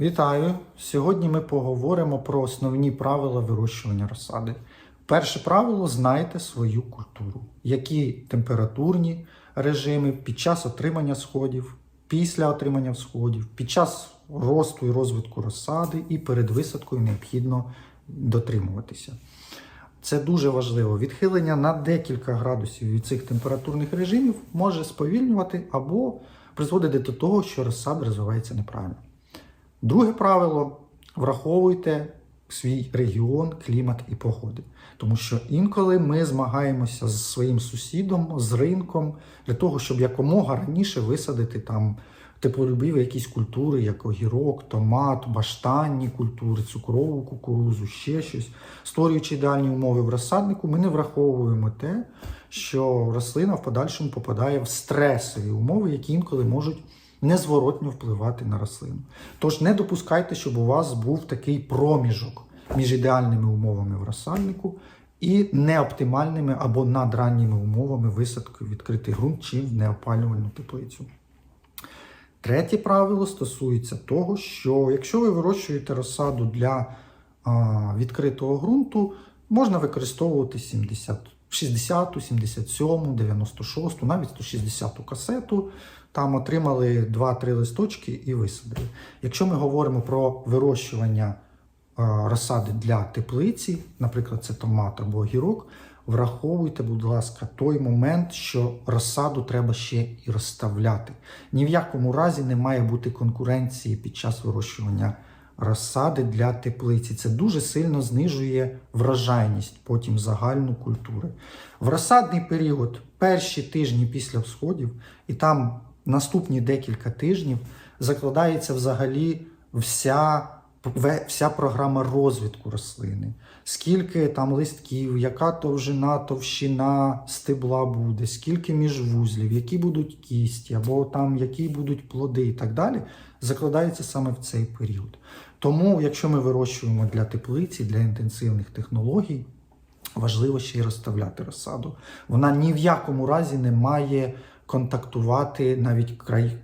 Вітаю! Сьогодні ми поговоримо про основні правила вирощування розсади. Перше правило знайте свою культуру, які температурні режими під час отримання сходів, після отримання сходів, під час росту і розвитку розсади і перед висадкою необхідно дотримуватися. Це дуже важливо. Відхилення на декілька градусів від цих температурних режимів може сповільнювати або призводити до того, що розсада розвивається неправильно. Друге правило враховуйте свій регіон, клімат і погоди. Тому що інколи ми змагаємося з своїм сусідом, з ринком, для того, щоб якомога раніше висадити там теплолюбиві якісь культури, як огірок, томат, баштанні культури, цукрову кукурузу, ще щось. Створюючи ідеальні умови в розсаднику, ми не враховуємо те, що рослина в подальшому попадає в стресові умови, які інколи можуть незворотньо впливати на рослину. Тож не допускайте, щоб у вас був такий проміжок між ідеальними умовами в розсаднику і неоптимальними або надранніми умовами висадки в відкритий ґрунт чи в неопалювальну теплицю. Третє правило стосується того, що якщо ви вирощуєте розсаду для а, відкритого ґрунту, можна використовувати 70, 60, 77, 96, навіть 160 касету. Там отримали 2-3 листочки і висадили. Якщо ми говоримо про вирощування розсади для теплиці, наприклад, це томат або огірок, враховуйте, будь ласка, той момент, що розсаду треба ще і розставляти. Ні в якому разі не має бути конкуренції під час вирощування розсади для теплиці. Це дуже сильно знижує врожайність, потім загальну культури. В розсадний період, перші тижні після всходів, і там наступні декілька тижнів закладається взагалі вся вся програма розвитку рослини. Скільки там листків, яка товжина, товщина стебла буде, скільки міжвузлів, які будуть кісті, або там які будуть плоди і так далі, закладається саме в цей період. Тому, якщо ми вирощуємо для теплиці, для інтенсивних технологій, важливо ще й розставляти розсаду. Вона ні в якому разі не має контактувати навіть край,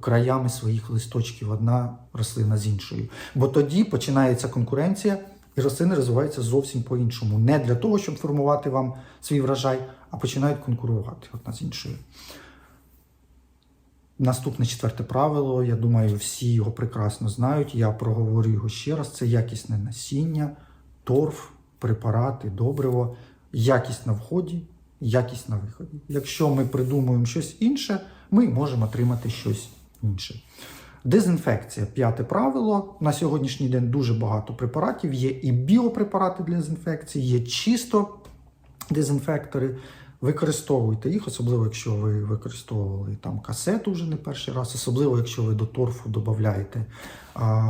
краями своїх листочків одна рослина з іншою. Бо тоді починається конкуренція, і рослини розвиваються зовсім по-іншому. Не для того, щоб формувати вам свій врожай, а починають конкурувати одна з іншою. Наступне четверте правило, я думаю, всі його прекрасно знають. Я проговорю його ще раз: це якісне насіння, торф, препарати, добриво, якість на вході, якість на виході. Якщо ми придумуємо щось інше, ми можемо отримати щось інше. Дезінфекція п'яте правило. На сьогоднішній день дуже багато препаратів. Є і біопрепарати для дезінфекції, є чисто дезінфектори. Використовуйте їх, особливо якщо ви використовували там касету вже не перший раз, особливо якщо ви до торфу додаєте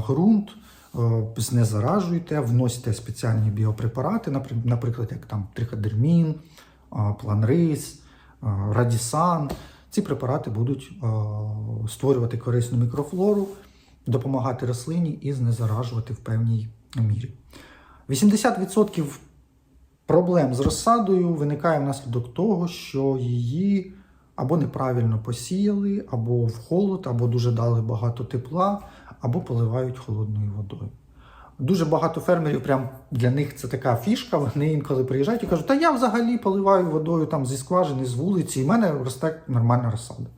ґрунт, е, знезаражуйте, вносите спеціальні біопрепарати, наприклад, як там триходермін, планрис, радісан. Ці препарати будуть створювати корисну мікрофлору, допомагати рослині і знезаражувати в певній мірі. 80% проблем з розсадою виникає внаслідок того, що її або неправильно посіяли, або в холод, або дуже дали багато тепла, або поливають холодною водою. Дуже багато фермерів, прям для них це така фішка. Вони інколи приїжджають і кажуть, та я взагалі поливаю водою там зі скважини, з вулиці, і в мене росте нормальна розсада.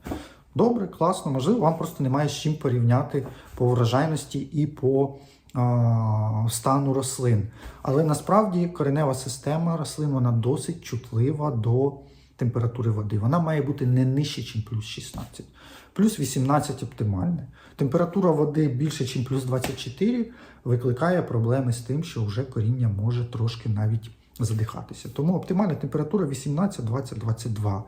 Добре, класно, можливо, вам просто немає з чим порівняти по врожайності і по а, стану рослин. Але насправді коренева система рослин вона досить чутлива до температури води. Вона має бути не нижче, ніж плюс 16. Плюс 18 оптимальне. Температура води більше, ніж плюс 24 викликає проблеми з тим, що вже коріння може трошки навіть задихатися. Тому оптимальна температура 18, 20, 22.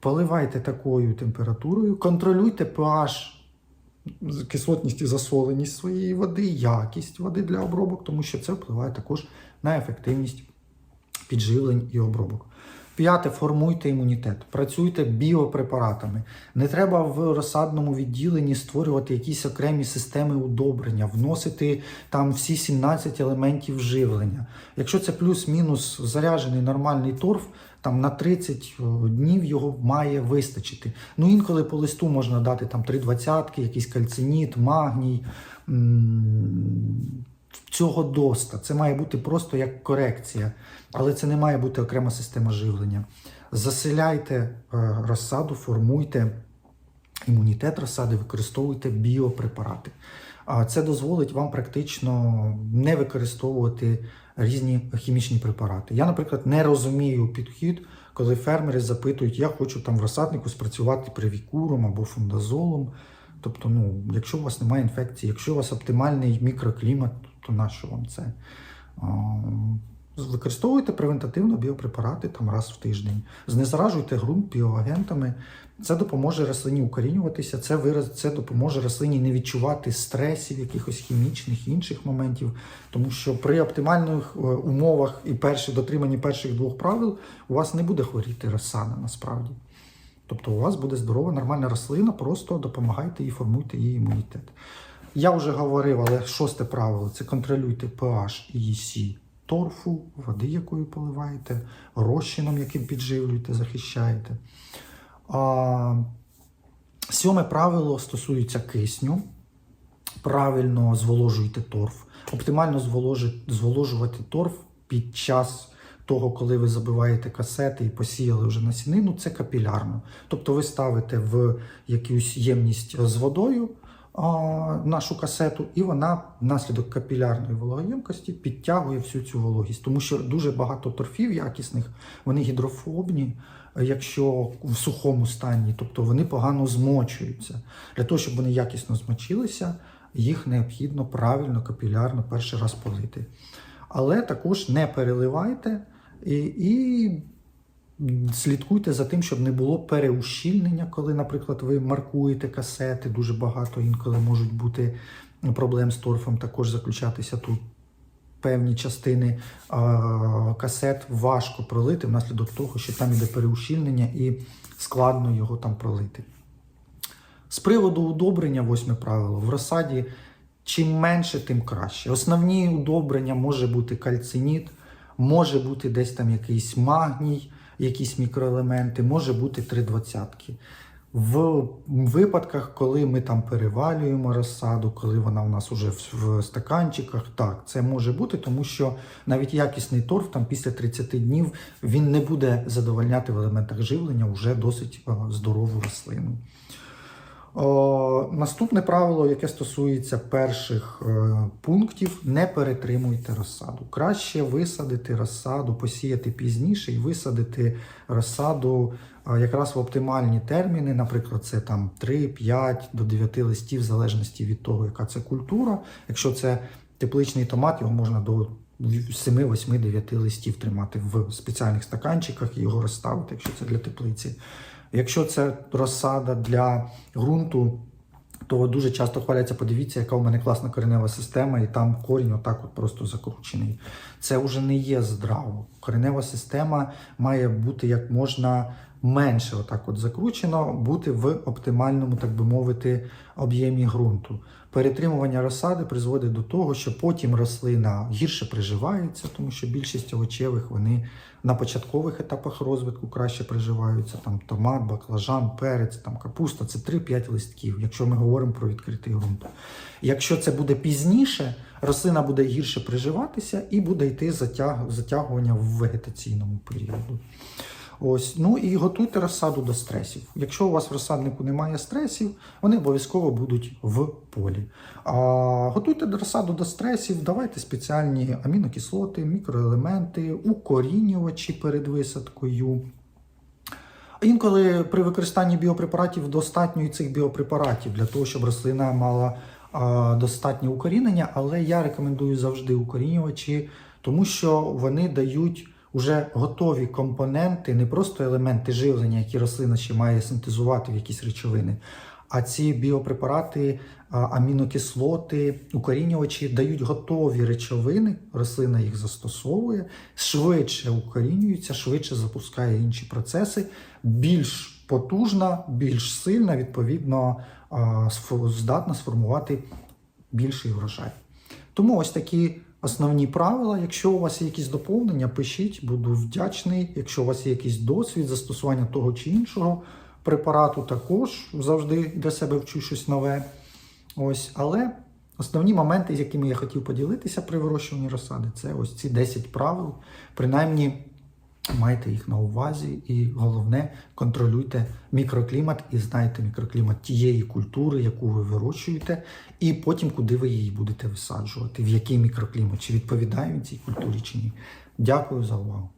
Поливайте такою температурою, контролюйте pH кислотність і засоленість своєї води, якість води для обробок, тому що це впливає також на ефективність підживлень і обробок. П'яте, формуйте імунітет, працюйте біопрепаратами. Не треба в розсадному відділенні створювати якісь окремі системи удобрення, вносити там всі 17 елементів живлення. Якщо це плюс-мінус заряджений нормальний торф, там на 30 днів його має вистачити. Ну інколи по листу можна дати там 3 двадцятки, якийсь кальциніт, магній. Цього доста. Це має бути просто як корекція, але це не має бути окрема система живлення. Заселяйте е, розсаду, формуйте імунітет розсади, використовуйте біопрепарати. А це дозволить вам практично не використовувати різні хімічні препарати. Я, наприклад, не розумію підхід, коли фермери запитують, я хочу там в розсаднику спрацювати привікуром або фундазолом. Тобто, ну, якщо у вас немає інфекції, якщо у вас оптимальний мікроклімат, то нащо вам це? Використовуйте превентативно біопрепарати там раз в тиждень, знезаражуйте ґрунт біоагентами. Це допоможе рослині укорінюватися, це вираз, це допоможе рослині не відчувати стресів, якихось хімічних інших моментів. Тому що при оптимальних е, умовах і перші дотриманні перших двох правил у вас не буде хворіти розсада насправді. Тобто у вас буде здорова, нормальна рослина, просто допомагайте їй, формуйте її імунітет. Я вже говорив, але шосте правило це контролюйте pH і EC торфу, води, якою поливаєте, розчином, яким підживлюєте, захищаєте. А, сьоме правило стосується кисню. Правильно зволожуйте торф. Оптимально зволожувати торф під час того, коли ви забиваєте касети і посіяли вже насінину, це капілярно. Тобто ви ставите в якусь ємність з водою а, нашу касету, і вона внаслідок капілярної вологоємкості підтягує всю цю вологість. Тому що дуже багато торфів якісних, вони гідрофобні, якщо в сухому стані, тобто вони погано змочуються. Для того, щоб вони якісно змочилися, їх необхідно правильно капілярно перший раз полити. Але також не переливайте і, і слідкуйте за тим, щоб не було переущільнення, коли, наприклад, ви маркуєте касети. Дуже багато інколи можуть бути проблем з торфом, також заключатися тут. Певні частини а, касет важко пролити внаслідок того, що там іде переущільнення і складно його там пролити. З приводу удобрення, восьме правило, в розсаді чим менше, тим краще. Основні удобрення може бути кальциніт, може бути десь там якийсь магній, якісь мікроелементи, може бути три двадцятки. В випадках, коли ми там перевалюємо розсаду, коли вона у нас уже в, стаканчиках, так, це може бути, тому що навіть якісний торф там після 30 днів він не буде задовольняти в елементах живлення вже досить е, здорову рослину. О, наступне правило, яке стосується перших е, пунктів, не перетримуйте розсаду. Краще висадити розсаду, посіяти пізніше і висадити розсаду е, якраз в оптимальні терміни. Наприклад, це там 3, 5 до 9 листів, в залежності від того, яка це культура. Якщо це тепличний томат, його можна до 7, 8, 9 листів тримати в спеціальних стаканчиках і його розставити, якщо це для теплиці. Якщо це розсада для ґрунту, то дуже часто хваляться, подивіться, яка у мене класна коренева система, і там корінь отак от просто закручений. Це вже не є здраво. Коренева система має бути як можна менше отак от закручено, бути в оптимальному, так би мовити, об'ємі ґрунту. Перетримування розсади призводить до того, що потім рослина гірше приживається, тому що більшість овочевих вони на початкових етапах розвитку краще приживаються. Там томат, баклажан, перець, там капуста це 3-5 листків, якщо ми говоримо про відкритий ґрунт. Якщо це буде пізніше, рослина буде гірше приживатися і буде йти затяг... затягування в вегетаційному періоду. Ось, ну і готуйте розсаду до стресів. Якщо у вас в розсаднику немає стресів, вони обов'язково будуть в полі. А, готуйте розсаду до стресів, давайте спеціальні амінокислоти, мікроелементи, укорінювачі перед висадкою. Інколи при використанні біопрепаратів достатньо і цих біопрепаратів для того, щоб рослина мала а, достатнє укорінення, але я рекомендую завжди укорінювачі, тому що вони дають уже готові компоненти, не просто елементи живлення, які рослина ще має синтезувати в якісь речовини, А ці біопрепарати, амінокислоти, укорінювачі дають готові речовини, рослина їх застосовує, швидше укорінюється, швидше запускає інші процеси, більш потужна, більш сильна, відповідно, здатна сформувати більший врожай. Тому ось такі основні правила. Якщо у вас є якісь доповнення, пишіть, буду вдячний. Якщо у вас є якийсь досвід застосування того чи іншого препарату, також завжди для себе вчу щось нове. Ось, але основні моменти, з якими я хотів поділитися при вирощуванні розсади, це ось ці 10 правил. Принаймні, майте їх на увазі, і головне, контролюйте мікроклімат і знайте мікроклімат тієї культури, яку ви вирощуєте, і потім куди ви її будете висаджувати, в який мікроклімат, чи відповідає він цій культурі чи ні. Дякую за увагу.